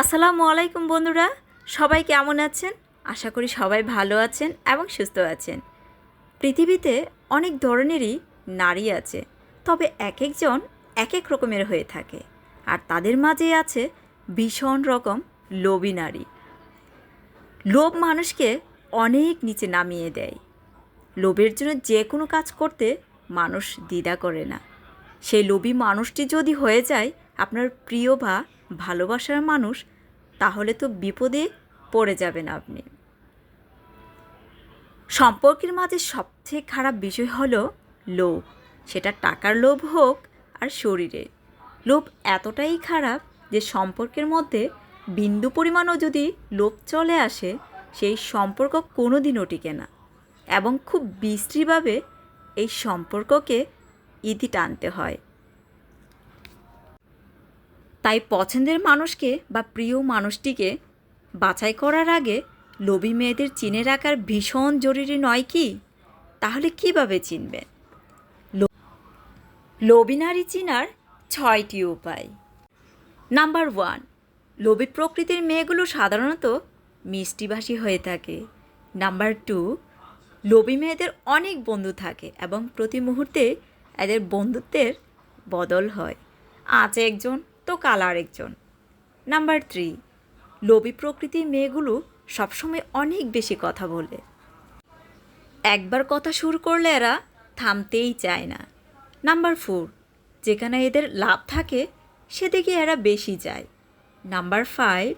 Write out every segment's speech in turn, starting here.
আসসালামু আলাইকুম বন্ধুরা, সবাই কেমন আছেন? আশা করি সবাই ভালো আছেন এবং সুস্থ আছেন। পৃথিবীতে অনেক ধরনেরই নারী আছে, তবে এক একজন এক এক রকমের হয়ে থাকে আর তাদের মাঝে আছে ভীষণ রকম লোভী নারী। লোভ মানুষকে অনেক নিচে নামিয়ে দেয়। লোভের জন্য যে কোনো কাজ করতে মানুষ দ্বিধা করে না। সেই লোভী মানুষটি যদি হয়ে যায় আপনার প্রিয় বা ভালোবাসার মানুষ, তাহলে তো বিপদে পড়ে যাবেন আপনি। সম্পর্কের মাঝে সবচেয়ে খারাপ বিষয় হলো লোভ। সেটা টাকার লোভ হোক আর শরীরের লোভ এতটাই খারাপ যে সম্পর্কের মধ্যে বিন্দু পরিমাণও যদি লোভ চলে আসে, সেই সম্পর্ক কোনো দিনও টিকে না। এবং খুব বিশ্রীভাবে এই সম্পর্ককে ইতি টানতে হয়। তাই পছন্দের মানুষকে বা প্রিয় মানুষটিকে বাছাই করার আগে লোভী মেয়েদের চিনে রাখার ভীষণ জরুরি নয় কি? তাহলে কীভাবে চিনবেন লো- লোভী নারী চিনার ছয়টি উপায়। নাম্বার ওয়ান, লোভী প্রকৃতির মেয়েগুলো সাধারণত মিষ্টিভাষী হয়ে থাকে। নাম্বার টু, লোভী মেয়েদের অনেক বন্ধু থাকে এবং প্রতি মুহূর্তে এদের বন্ধুত্বের বদল হয়। আজ একজন তো কাল আরেকজন নাম্বার থ্রি, লোভী প্রকৃতির মেয়েগুলো সবসময় অনেক বেশি কথা বলে। একবার কথা শুরু করলে এরা থামতেই চায় না। নাম্বার ফোর, যেখানে এদের লাভ থাকে, সেদিকে এরা বেশি যায়। নাম্বার ফাইভ,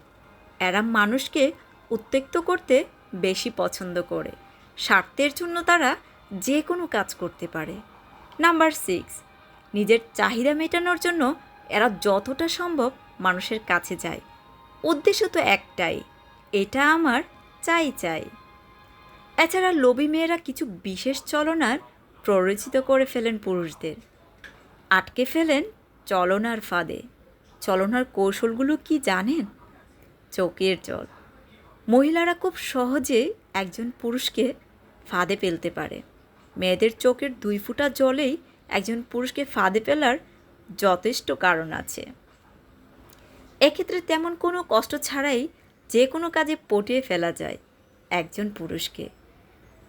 এরা মানুষকে উত্তেক্ত করতে বেশি পছন্দ করে। স্বার্থের জন্য তারা যে কোনো কাজ করতে পারে। নাম্বার সিক্স, নিজের চাহিদা মেটানোর জন্য এরা যতটা সম্ভব মানুষের কাছে যায়। উদ্দেশ্য তো একটাই, এটা আমার চাই চাই। এছাড়া লোভী মেয়েরা কিছু বিশেষ চলনার প্ররোচিত করে ফেলেন পুরুষদের। আটকে ফেলেন চলনার ফাঁদে। চলনার কৌশলগুলো কি জানেন? চোখের জল। মহিলারা খুব সহজে একজন পুরুষকে ফাঁদে ফেলতে পারে। মেয়েদের চোখের দুই ফুটা জলেই একজন পুরুষকে ফাঁদে ফেলার যথেষ্ট কারণ আছে। এক্ষেত্রে তেমন কোনো কষ্ট ছাড়াই যে কোনো কাজে পটিয়ে ফেলা যায় একজন পুরুষকে।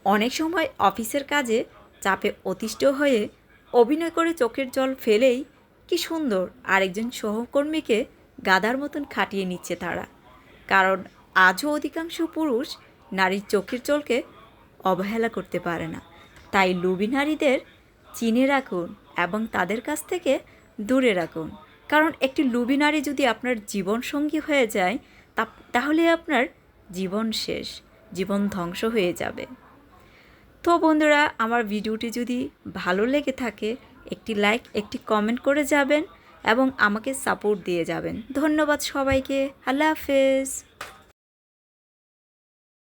অনেক সময় অফিসের কাজে চাপে অতিষ্ঠ হয়ে অভিনয় করে চোখের জল ফেলেই কি সুন্দর আরেকজন সহকর্মীকে গাদার মতন খাটিয়ে নিচ্ছে তারা। কারণ আজও অধিকাংশ পুরুষ নারীর চোখের জলকে অবহেলা করতে পারে না। তাই লুবি নারীদের চিনে রাখুন এবং তাদের কাছ থেকে দূরে রাখুন। কারণ একটি লুবি নারী যদি আপনার জীবন সঙ্গী হয়ে যায়, তা- তাহলে আপনার জীবন শেষ, জীবন ধ্বংস হয়ে যাবে। তো বন্ধুরা, আমার ভিডিওটি যদি ভালো লেগে থাকে, একটি লাইক, একটি কমেন্ট করে যাবেন এবং আমাকে সাপোর্ট দিয়ে যাবেন। ধন্যবাদ সবাইকে। আল্লাহ হাফেজ।